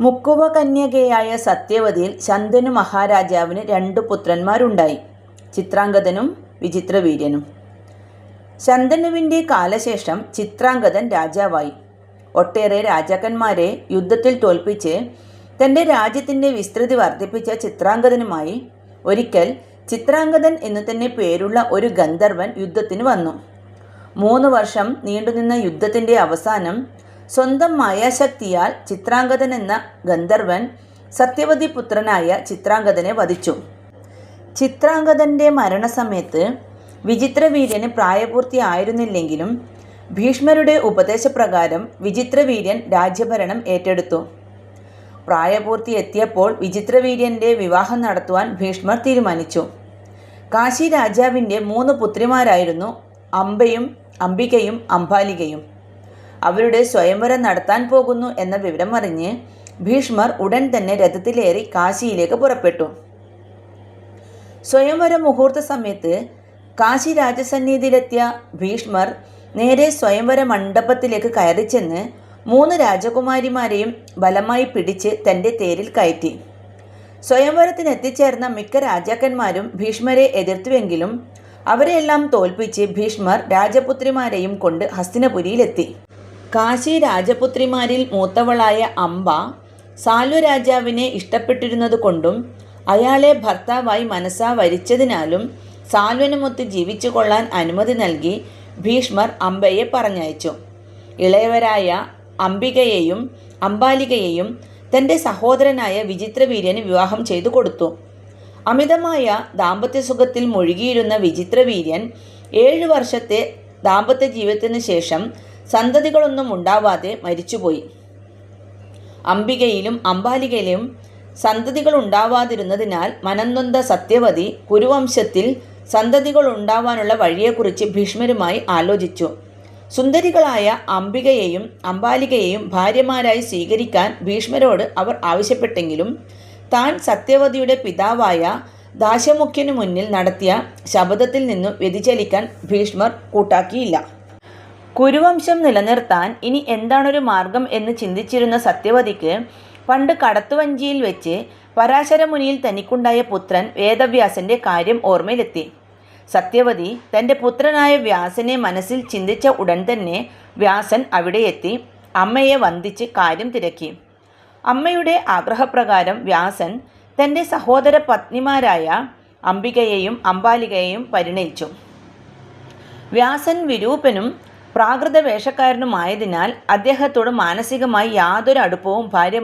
മുക്കുവ കന്യകയായ സത്യവതിയിൽ ശന്തനു മഹാരാജാവിന് രണ്ട് പുത്രന്മാരുണ്ടായി. ചിത്രാംഗതനും വിചിത്രവീര്യനും. ശന്തനുവിന്റെ കാലശേഷം ചിത്രാംഗതൻ രാജാവായി. ഒട്ടേറെ രാജാക്കന്മാരെ യുദ്ധത്തിൽ തോൽപ്പിച്ച് തന്റെ രാജ്യത്തിന്റെ വിസ്തൃതി വർദ്ധിപ്പിച്ച ചിത്രാംഗതനുമായി ഒരിക്കൽ ചിത്രാംഗതൻ എന്നു തന്നെ പേരുള്ള ഒരു ഗന്ധർവൻ യുദ്ധത്തിന് വന്നു. മൂന്ന് വർഷം നീണ്ടുനിന്ന യുദ്ധത്തിന്റെ അവസാനം സ്വന്തം മായാശക്തിയാൽ ചിത്രാംഗതൻ എന്ന ഗന്ധർവൻ സത്യവതി പുത്രനായ ചിത്രാംഗതനെ വധിച്ചു. ചിത്രാംഗതന്റെ മരണസമയത്ത് വിചിത്രവീര്യന് പ്രായപൂർത്തിയായിരുന്നില്ലെങ്കിലും ഭീഷ്മരുടെ ഉപദേശപ്രകാരം വിചിത്രവീര്യൻ രാജ്യഭരണം ഏറ്റെടുത്തു. പ്രായപൂർത്തി എത്തിയപ്പോൾ വിചിത്രവീര്യന്റെ വിവാഹം നടത്തുവാൻ ഭീഷ്മർ തീരുമാനിച്ചു. കാശി രാജാവിന്റെ മൂന്ന് പുത്രിമാരായിരുന്നു അംബയും അംബികയും അംബാലികയും. അവരുടെ സ്വയംവരം നടത്താൻ പോകുന്നു എന്ന വിവരം അറിഞ്ഞ് ഭീഷ്മർ ഉടൻ തന്നെ രഥത്തിലേറി കാശിയിലേക്ക് പുറപ്പെട്ടു. സ്വയംവര മുഹൂർത്ത സമയത്ത് കാശി രാജസന്നിധിയിലെത്തിയ ഭീഷ്മർ നേരെ സ്വയംവര മണ്ഡപത്തിലേക്ക് കയറി ചെന്ന് മൂന്ന് രാജകുമാരിമാരെയും ബലമായി പിടിച്ച് തന്റെ തേരിൽ കയറ്റി. സ്വയംവരത്തിനെത്തിച്ചേർന്ന മിക്ക രാജാക്കന്മാരും ഭീഷ്മരെ എതിർത്തുവെങ്കിലും അവരെയെല്ലാം തോൽപ്പിച്ച് ഭീഷ്മർ രാജപുത്രിമാരെയും കൊണ്ട് ഹസ്തിനപുരിയിലെത്തി. കാശി രാജപുത്രിമാരിൽ മൂത്തവളായ അംബ സാലു രാജാവിനെ ഇഷ്ടപ്പെട്ടിരുന്നതുകൊണ്ടും അയാളെ ഭർത്താവായി മനസ്സാ വരിച്ചതിനാലും സാൽവനുമൊത്ത് ജീവിച്ചു കൊള്ളാൻ അനുമതി നൽകി ഭീഷ്മർ അംബയെ പറഞ്ഞയച്ചു. ഇളയവരായ അംബികയെയും അംബാലികയെയും തന്റെ സഹോദരനായ വിചിത്രവീര്യന് വിവാഹം ചെയ്തു കൊടുത്തു. അമിതമായ ദാമ്പത്യസുഖത്തിൽ മുഴുകിയിരുന്ന വിചിത്രവീര്യൻ ഏഴു വർഷത്തെ ദാമ്പത്യ ജീവിതത്തിന് ശേഷം സന്തതികളൊന്നും ഉണ്ടാവാതെ മരിച്ചുപോയി. അംബികയിലും അംബാലികയിലും സന്തതികൾ ഉണ്ടാവാതിരുന്നതിനാൽ മനംനൊന്ത സത്യവതി കുരുവംശത്തിൽ സന്തതികൾ ഉണ്ടാവാനുള്ള വഴിയെക്കുറിച്ച് ഭീഷ്മരുമായി ആലോചിച്ചു. സുന്ദരികളായ അംബികയെയും അംബാലികയെയും ഭാര്യമാരായി സ്വീകരിക്കാൻ ഭീഷ്മരോട് അവർ ആവശ്യപ്പെട്ടെങ്കിലും താൻ സത്യവതിയുടെ പിതാവായ ദാശമുഖ്യനു മുന്നിൽ നടത്തിയ ശബ്ദത്തിൽ നിന്നും വ്യതിചലിക്കാൻ ഭീഷ്മർ കൂട്ടാക്കിയില്ല. കുരുവംശം നിലനിർത്താൻ ഇനി എന്താണൊരു മാർഗം എന്ന് ചിന്തിച്ചിരുന്ന സത്യവതിക്ക് പണ്ട് കടത്തുവഞ്ചിയിൽ വെച്ച് പരാശരമുനിയിൽ തനിക്കുണ്ടായ പുത്രൻ വേദവ്യാസന്റെ കാര്യം ഓർമ്മയിലെത്തി. സത്യവതി തന്റെ പുത്രനായ വ്യാസനെ മനസ്സിൽ ചിന്തിച്ച ഉടൻ തന്നെ വ്യാസൻ അവിടെ എത്തി അമ്മയെ വന്ദിച്ച് കാര്യം തിരക്കി. അമ്മയുടെ ആഗ്രഹപ്രകാരം വ്യാസൻ തന്റെ സഹോദര പത്നിമാരായ അംബികയെയും അംബാലികയെയും പരിണയിച്ചു. വ്യാസൻ വിരൂപനും പ്രാകൃത വേഷക്കാരനുമായതിനാൽ അദ്ദേഹത്തോട് മാനസികമായി യാതൊരു അടുപ്പവും ഭാര്യ